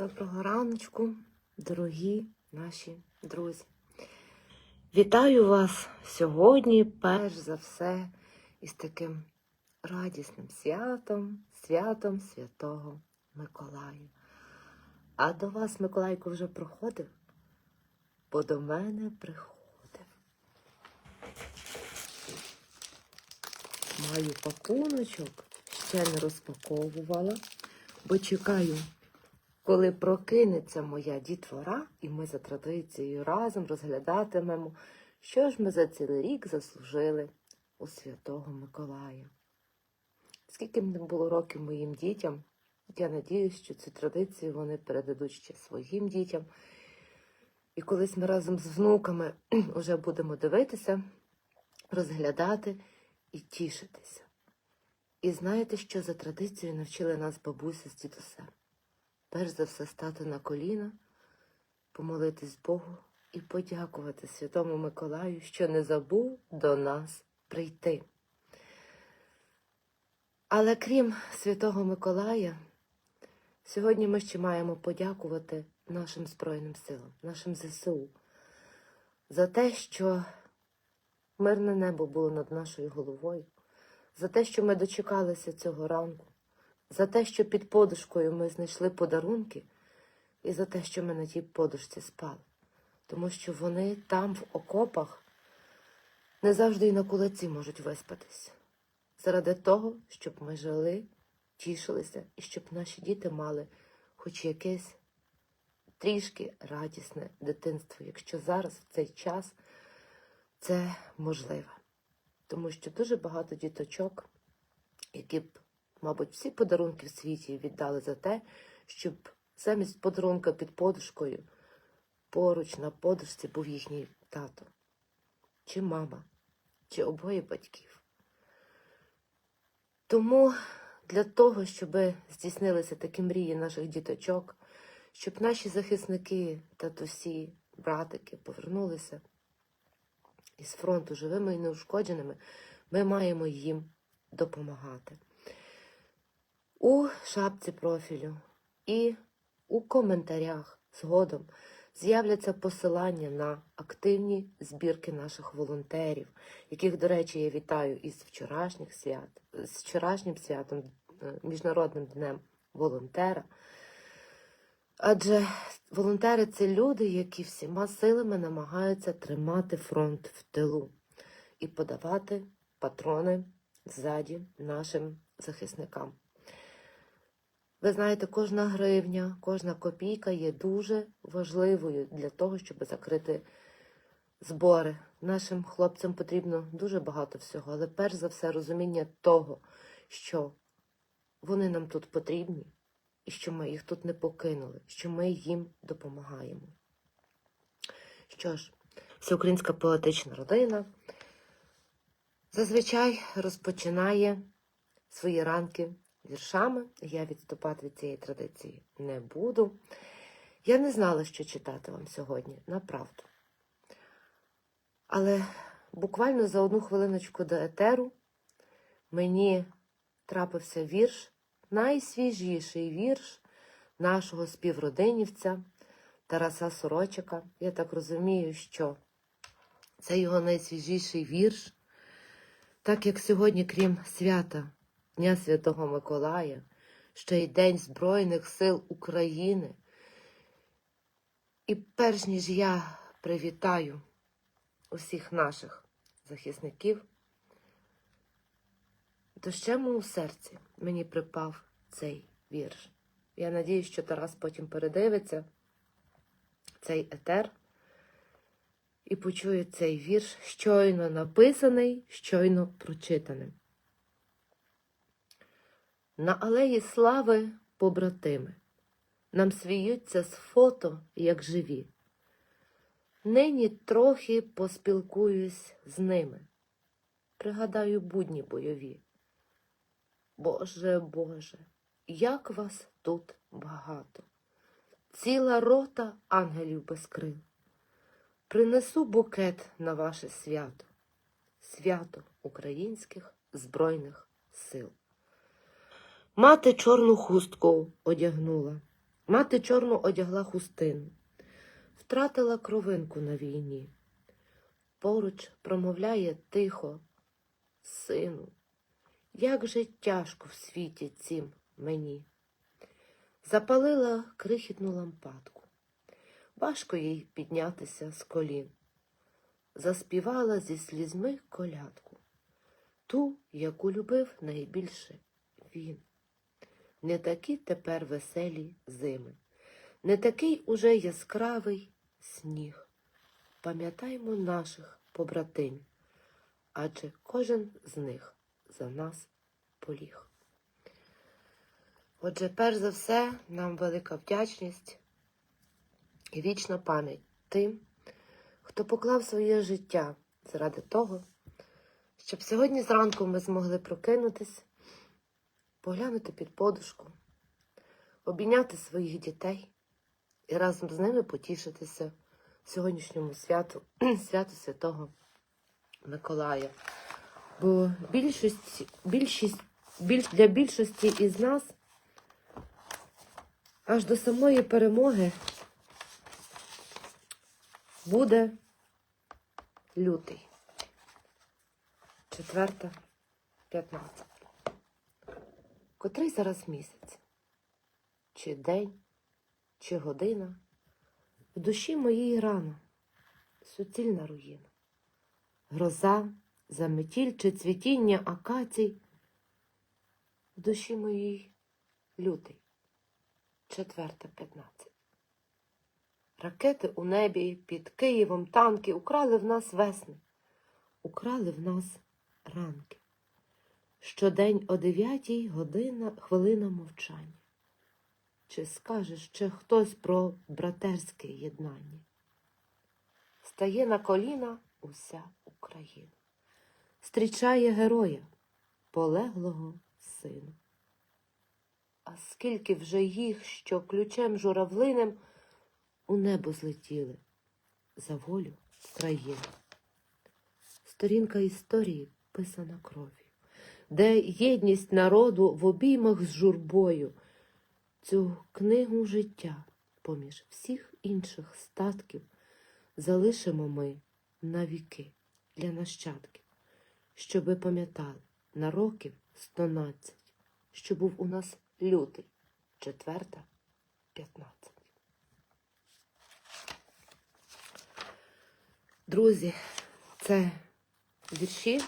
Доброго раночку, дорогі наші друзі. Вітаю вас сьогодні, перш за все, із таким радісним святом, святом Святого Миколая. А до вас Миколайко вже проходив, бо до мене приходив. Маю пакуночок, ще не розпаковувала, бо чекаю коли прокинеться моя дітвора, і ми за традицією разом розглядатимемо, що ж ми за цілий рік заслужили у Святого Миколая. Скільки б не було років моїм дітям, я надіюсь, що цю традицію вони передадуть ще своїм дітям. І колись ми разом з внуками вже будемо дивитися, розглядати і тішитися. І знаєте, що за традицією навчили нас бабуся з дідусем? Перш за все стати на коліна, помолитись Богу і подякувати Святому Миколаю, що не забув до нас прийти. Але крім Святого Миколая, сьогодні ми ще маємо подякувати нашим Збройним силам, нашим ЗСУ, за те, що мирне небо було над нашою головою, за те, що ми дочекалися цього ранку за те, що під подушкою ми знайшли подарунки, і за те, що ми на тій подушці спали. Тому що вони там, в окопах, не завжди і на кулаці можуть виспатись. Заради того, щоб ми жили, тішилися і щоб наші діти мали хоч якесь трішки радісне дитинство, якщо зараз в цей час це можливо. Тому що дуже багато діточок, які б Мабуть, всі подарунки в світі віддали за те, щоб замість подарунка під подушкою поруч на подушці був їхній тато, чи мама, чи обоє батьків. Тому для того, щоб здійснилися такі мрії наших діточок, щоб наші захисники, татусі, братики повернулися із фронту живими і неушкодженими, ми маємо їм допомагати у шапці профілю і у коментарях згодом з'являться посилання на активні збірки наших волонтерів, яких, до речі, я вітаю із вчорашніх свят, з вчорашнім святом, е, Міжнародним днем волонтера. Адже волонтери це люди, які всіма силами намагаються тримати фронт в тилу і подавати патрони ззаді нашим захисникам. Ви знаєте, кожна гривня, кожна копійка є дуже важливою для того, щоб закрити збори. Нашим хлопцям потрібно дуже багато всього, але перш за все розуміння того, що вони нам тут потрібні, і що ми їх тут не покинули, що ми їм допомагаємо. Що ж, всеукраїнська поетична родина зазвичай розпочинає свої ранки віршами. Я відступати від цієї традиції не буду. Я не знала, що читати вам сьогодні, направду. Але буквально за одну хвилиночку до етеру мені трапився вірш, найсвіжіший вірш нашого співродинівця Тараса Сорочика. Я так розумію, що це його найсвіжіший вірш, так як сьогодні, крім свята Дня Святого Миколая, ще й День Збройних сил України. І перш ніж я привітаю усіх наших захисників, то ще у серці мені припав цей вірш. Я надію, що Тарас потім передивиться цей етер і почує цей вірш щойно написаний, щойно прочитаний. На алеї слави побратими, нам свіються з фото, як живі. Нині трохи поспілкуюсь з ними, пригадаю будні бойові. Боже, Боже, як вас тут багато, ціла рота ангелів без крил. Принесу букет на ваше свято, свято українських Збройних сил. Мати чорну хустку одягнула, Мати чорну одягла хустину, втратила кровинку на війні. Поруч промовляє тихо, сину, як же тяжко в світі цім мені. Запалила крихітну лампадку. Важко їй піднятися з колін. Заспівала зі слізьми колядку, ту, яку любив найбільше він. Не такі тепер веселі зими, не такий уже яскравий сніг. Пам'ятаймо наших побратимів, адже кожен з них за нас поліг. Отже, перш за все, нам велика вдячність і вічна пам'ять тим, хто поклав своє життя заради того, щоб сьогодні зранку ми змогли прокинутись, поглянути під подушку, обійняти своїх дітей і разом з ними потішитися сьогоднішньому святу, святу Святого Миколая. Бо більшість, більшість, більш, для більшості із нас аж до самої перемоги буде лютий. Четверта, п'ятнадцята. Котрий зараз місяць? Чи день, чи година? В душі моїй рано, суцільна руїна. Гроза, заметіль чи цвітіння акацій. В душі моїй лютий, четверта, п'ятнадцять. Ракети у небі під Києвом танки украли в нас весни, украли в нас ранки. Щодень о дев'ятій година хвилина мовчання. Чи скаже ще хтось про братерське єднання? Стає на коліна уся Україна, зустрічає героя, полеглого сина. А скільки вже їх, що ключем журавлиним у небо злетіли за волю країни. Сторінка історії писана кров'ю, де єдність народу в обіймах з журбою, цю книгу життя поміж всіх інших статків залишимо ми навіки для нащадків, щоби пам'ятали на років 112, що був у нас лютий, четверта, п'ятнадцять. Друзі, це вірші,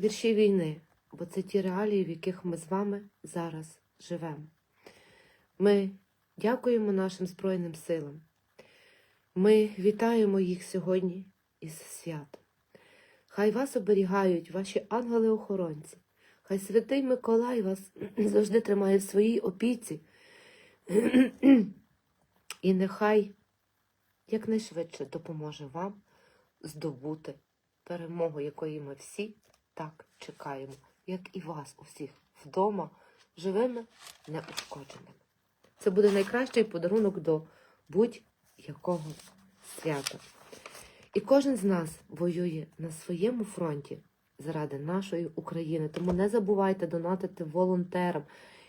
вірші війни, бо це ті реалії, в яких ми з вами зараз живемо. Ми дякуємо нашим Збройним силам. Ми вітаємо їх сьогодні із святом. Хай вас оберігають ваші ангели-охоронці. Хай святий Миколай вас завжди тримає в своїй опіці. І нехай якнайшвидше допоможе вам здобути перемогу, якої ми всі так чекаємо, як і вас усіх вдома, живими, неушкодженими. Це буде найкращий подарунок до будь-якого свята. І кожен з нас воює на своєму фронті заради нашої України. Тому не забувайте донатити волонтерам,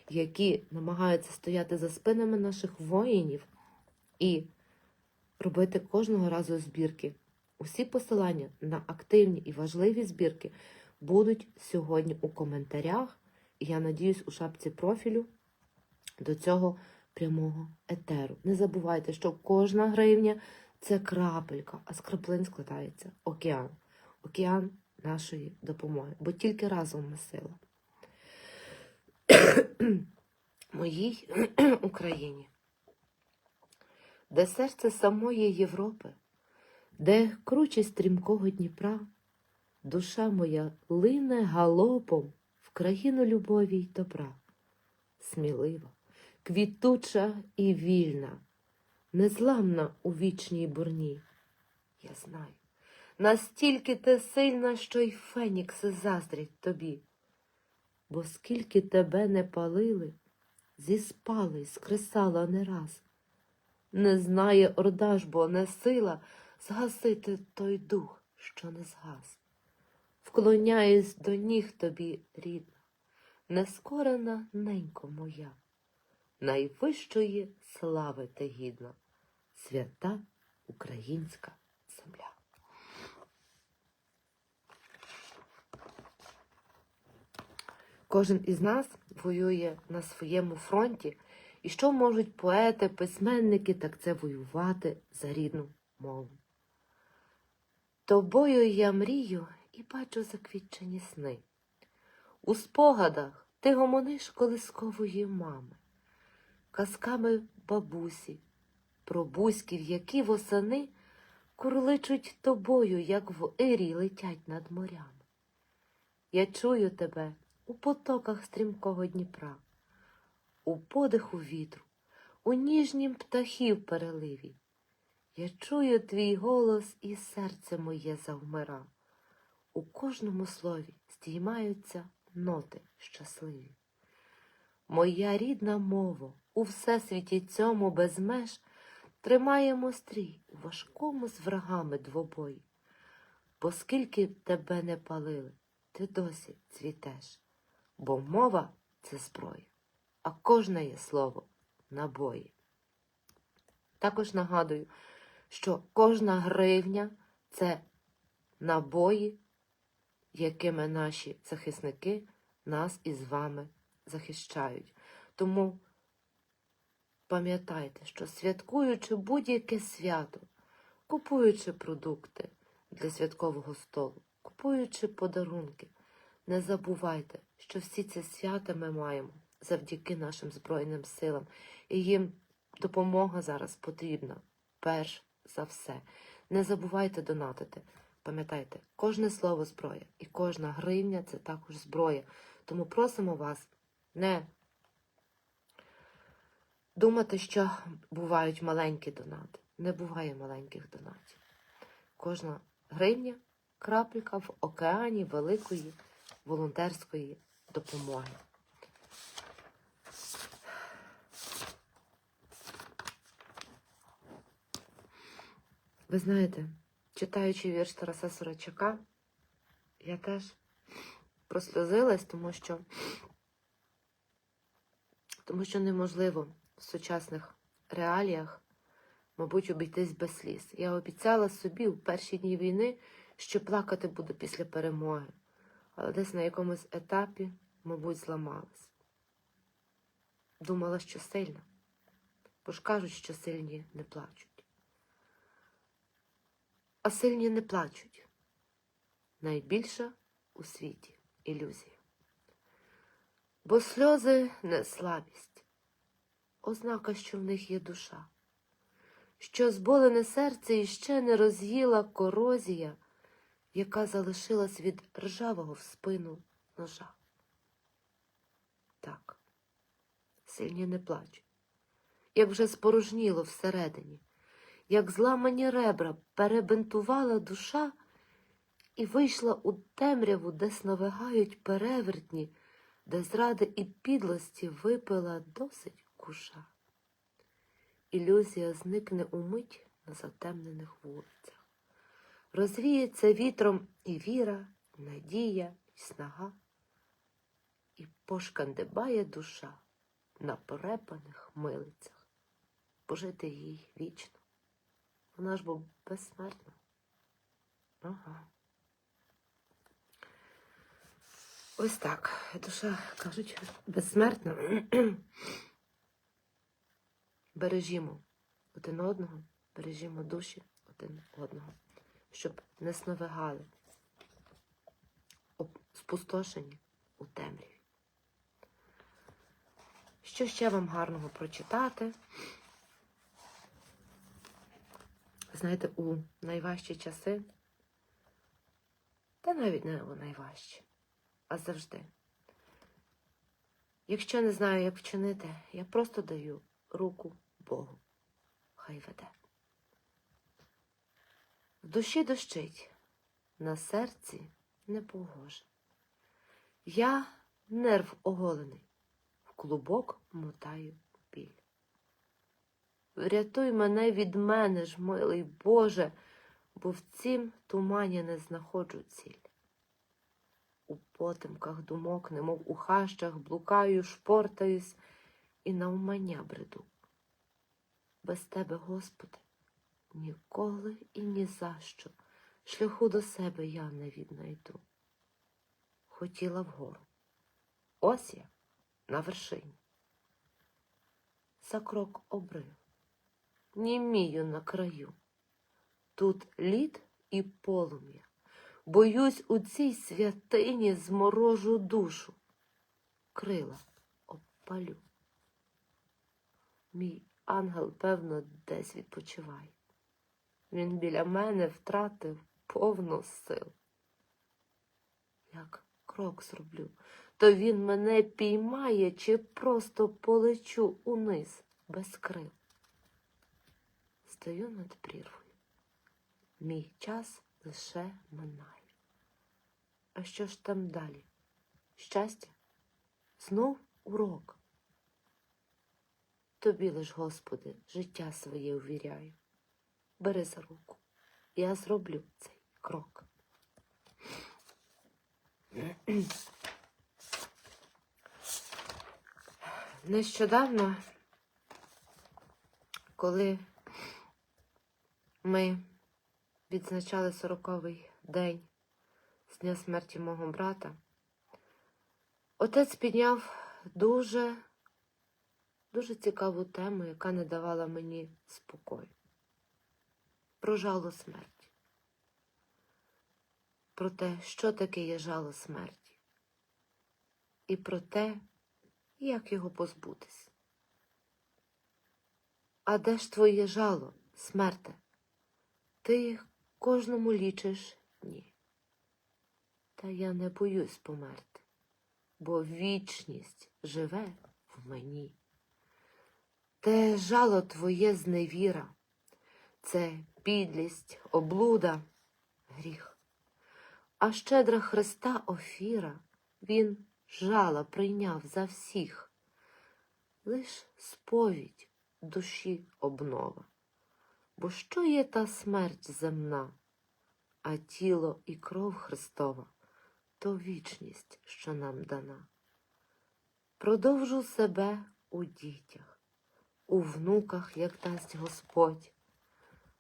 які намагаються стояти за спинами наших воїнів і робити кожного разу збірки. Усі посилання на активні і важливі збірки будуть сьогодні у коментарях. Я надіюсь у шапці профілю до цього прямого етеру. Не забувайте, що кожна гривня це крапелька, а з краплин складається океан. Океан нашої допомоги. Бо тільки разом ми сила. Моїй Україні, де серце самої Європи, де круче стрімкого Дніпра, душа моя лине галопом в країну любові й добра, смілива, квітуча і вільна, незламна у вічній бурні. Я знаю, настільки ти сильна, що й фенікси заздрять тобі, бо скільки тебе не палили, зіспали скресала не раз. Не знає орда ж, бо не сила згасити той дух, що не згас. Вклоняюсь до ніг тобі, рідна, нескорена ненько моя. найвищої слави ти гідна, свята українська земля. Кожен із нас воює на своєму фронті, і що можуть поети, письменники, так це воювати за рідну мову. Тобою я мрію і бачу заквітчені сни. У спогадах ти гомониш колискової мами, казками бабусі, про бузьків, які восени курличуть тобою, як в ірі летять над морями. Я чую тебе у потоках стрімкого Дніпра, у подиху вітру, у ніжнім птахів переливі. Я чую твій голос, і серце моє завмира. У кожному слові здіймаються ноти щасливі. Моя рідна мова у всесвіті цьому без меж тримає мострій у важкому з врагами двобої. Бо скільки б тебе не палили, ти досі цвітеш, бо мова це зброя, а кожне є слово набої. Також нагадую, що кожна гривня це набої, якими наші захисники нас із вами захищають. Тому пам'ятайте, що святкуючи будь-яке свято, купуючи продукти для святкового столу, купуючи подарунки, не забувайте, що всі ці свята ми маємо завдяки нашим Збройним силам, і їм допомога зараз потрібна перш за все. Не забувайте донатити. Пам'ятайте, кожне слово зброя і кожна гривня це також зброя. Тому просимо вас не думати, що бувають маленькі донати. Не буває маленьких донатів. Кожна гривня крапелька в океані великої волонтерської допомоги. Ви знаєте, читаючи вірш Тараса Сорочака, я теж просльозилась, тому що, тому що неможливо в сучасних реаліях, мабуть, обійтись без сліз. Я обіцяла собі у перші дні війни, що плакати буду після перемоги, але десь на якомусь етапі, мабуть, зламалась. Думала, що сильна, бо ж кажуть, що сильні не плачуть. А сильні не плачуть. Найбільша у світі ілюзія. Бо сльози не слабість, ознака, що в них є душа, що зболене серце іще не роз'їла корозія, яка залишилась від ржавого в спину ножа. Так, сильні не плачуть, як вже спорожніло всередині як зламані ребра перебинтувала душа і вийшла у темряву, де сновигають перевертні, де зради і підлості випила досить куша. Ілюзія зникне умить на затемнених вулицях. Розвіється вітром і віра, і надія, і снага, і пошкандибає душа на порепаних милицях, пожити їй вічно. Вона ж був безсмертна. Ага. Ось так. Душа, кажуть, безсмертна. Бережімо один одного, бережімо душі один одного, щоб не сновигали, спустошені у темряві. Що ще вам гарного прочитати? Знаєте, у найважчі часи, та навіть не у найважчі, а завжди. Якщо не знаю, як вчинити, я просто даю руку Богу. Хай веде. В душі дощить, на серці не погоже. Я нерв оголений, в клубок мотаю. Врятуй мене від мене ж, милий Боже, бо в цім тумані не знаходжу ціль. У потемках думок, немов у хащах, блукаю, шпортаюсь, і навмання бреду. Без тебе, Господи, ніколи і ні за що шляху до себе я не віднайду. Хотіла вгору. Ось я на вершині. За крок обрив, німію на краю. Тут лід і полум'я. Боюсь у цій святині зморожу душу. Крила обпалю. Мій ангел, певно, десь відпочиває. Він біля мене втратив повну сил. Як крок зроблю, то він мене піймає чи просто полечу униз без крил. Стою над прірвою. Мій час лише минає. А що ж там далі? Щастя? Знов урок. Тобі лиш, Господи, життя своє увіряю. Бери за руку. Я зроблю цей крок. Нещодавно, коли ми відзначали сороковий день з дня смерті мого брата, отець підняв дуже, дуже цікаву тему, яка не давала мені спокою. Про жало смерті. Про те, що таке є жало смерті. І про те, як його позбутись. А де ж твоє жало, смерте? Ти кожному лічиш ні. Та я не боюсь померти, бо вічність живе в мені. Те жало твоє зневіра, це підлість, облуда, гріх. А щедра Христа офіра, Він жала прийняв за всіх. Лиш сповідь душі обнова. Бо що є та смерть земна, а тіло і кров Христова то вічність, що нам дана. Продовжу себе у дітях, у внуках, як дасть Господь,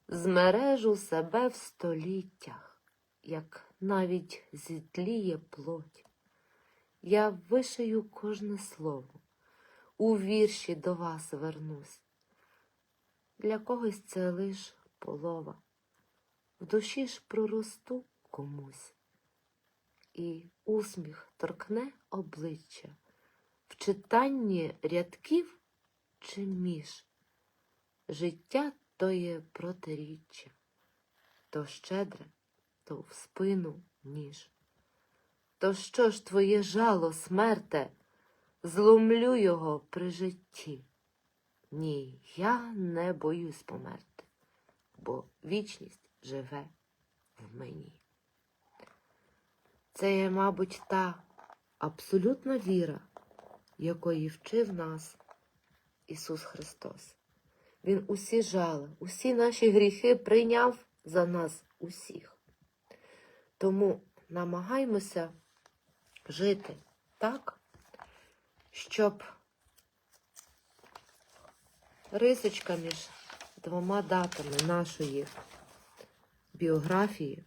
змережу себе в століттях, як навіть зітліє плоть. Я вишию кожне слово, у вірші до вас вернусь. Для когось це лиш полова, в душі ж проросту комусь, і усміх торкне обличчя в читанні рядків чи між. Життя то є протиріччя, то щедре, то в спину ніж. То що ж твоє жало, смерте, зломлю його при житті? Ні, я не боюсь померти, бо вічність живе в мені. Це є, мабуть, та абсолютна віра, якої вчив нас Ісус Христос. Він усі жали, усі наші гріхи прийняв за нас усіх. Тому намагаймося жити так, щоб рисочка між двома датами нашої біографії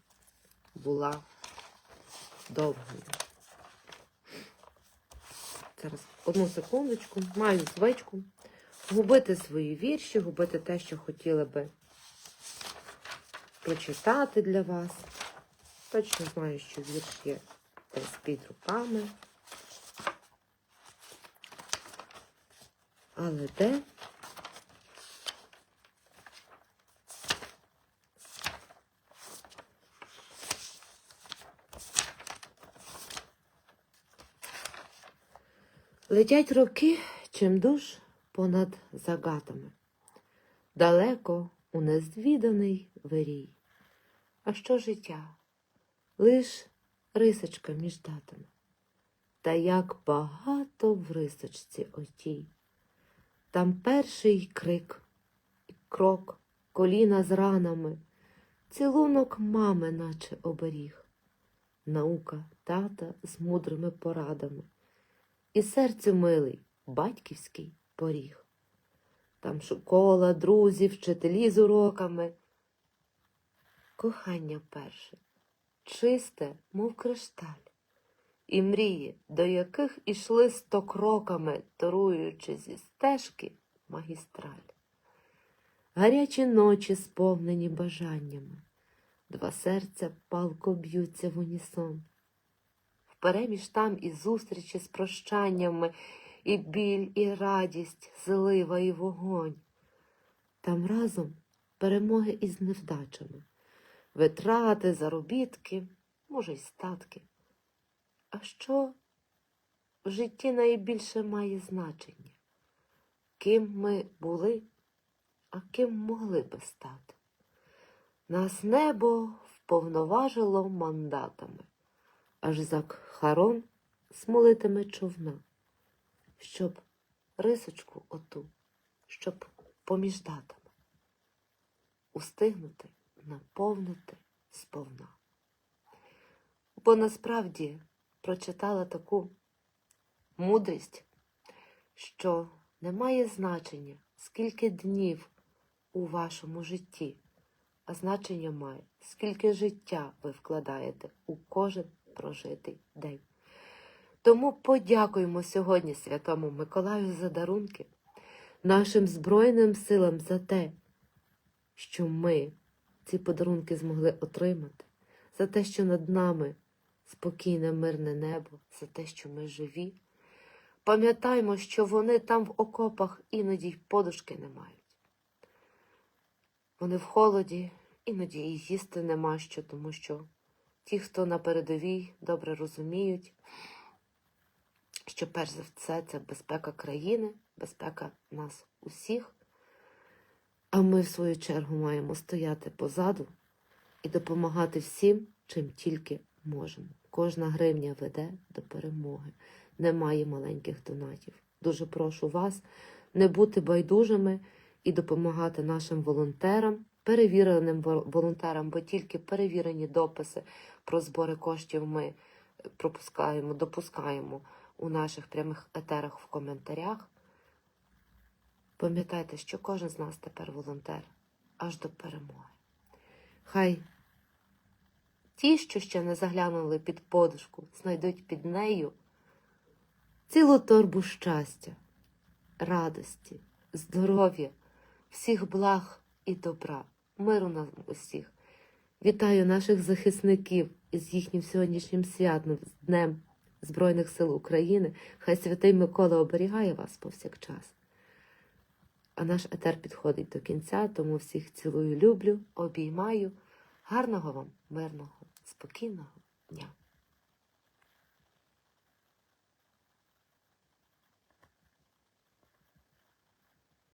була довгою. Зараз одну секундочку, маю звичку. Губити свої вірші, губити те, що хотіли би прочитати для вас. Точно знаю, що вірш є десь під руками. Але де? Летять роки чимдуж понад загатами, далеко у незвіданий вирій. А що життя? Лиш рисочка між датами. Та як багато в рисочці отій. Там перший крик, крок, коліна з ранами, цілунок мами, наче оберіг, наука тата з мудрими порадами, і серцю милий, батьківський поріг. Там школа, друзі, вчителі з уроками. Кохання перше, чисте, мов кришталь, і мрії, до яких ішли сто кроками, торуючи зі стежки магістраль. Гарячі ночі сповнені бажаннями, два серця палко б'ються в унісон. Впереміж там і зустрічі з прощаннями, і біль, і радість, злива і вогонь. Там разом перемоги із невдачами, витрати, заробітки, може, й статки. А що в житті найбільше має значення? Ким ми були, а ким могли би стати? Нас небо вповноважило мандатами, аж Закхарон смолитиме човна, щоб рисочку оту, щоб поміж датами устигнути наповнити сповна. Бо насправді прочитала таку мудрість, що не має значення, скільки днів у вашому житті, а значення має, скільки життя ви вкладаєте у кожен прожитий день. Тому подякуємо сьогодні Святому Миколаю за дарунки, нашим Збройним силам за те, що ми ці подарунки змогли отримати, за те, що над нами спокійне, мирне небо, за те, що ми живі. Пам'ятаймо, що вони там в окопах іноді й подушки не мають. Вони в холоді, іноді і їсти нема що, тому що ті, хто на передовій, добре розуміють, що перш за все це безпека країни, безпека нас усіх. А ми, в свою чергу, маємо стояти позаду і допомагати всім, чим тільки можемо. Кожна гривня веде до перемоги. Немає маленьких донатів. Дуже прошу вас не бути байдужими і допомагати нашим волонтерам, перевіреним волонтерам, бо тільки перевірені дописи про збори коштів ми пропускаємо, допускаємо у наших прямих етерах в коментарях. Пам'ятайте, що кожен з нас тепер волонтер аж до перемоги. Хай ті, що ще не заглянули під подушку, знайдуть під нею цілу торбу щастя, радості, здоров'я, всіх благ і добра, миру нам усіх. Вітаю наших захисників із їхнім сьогоднішнім святом, Днем Збройних сил України. Хай святий Микола оберігає вас повсякчас. А наш етер підходить до кінця, тому всіх цілую, люблю, обіймаю. Гарного вам, мирного, спокійного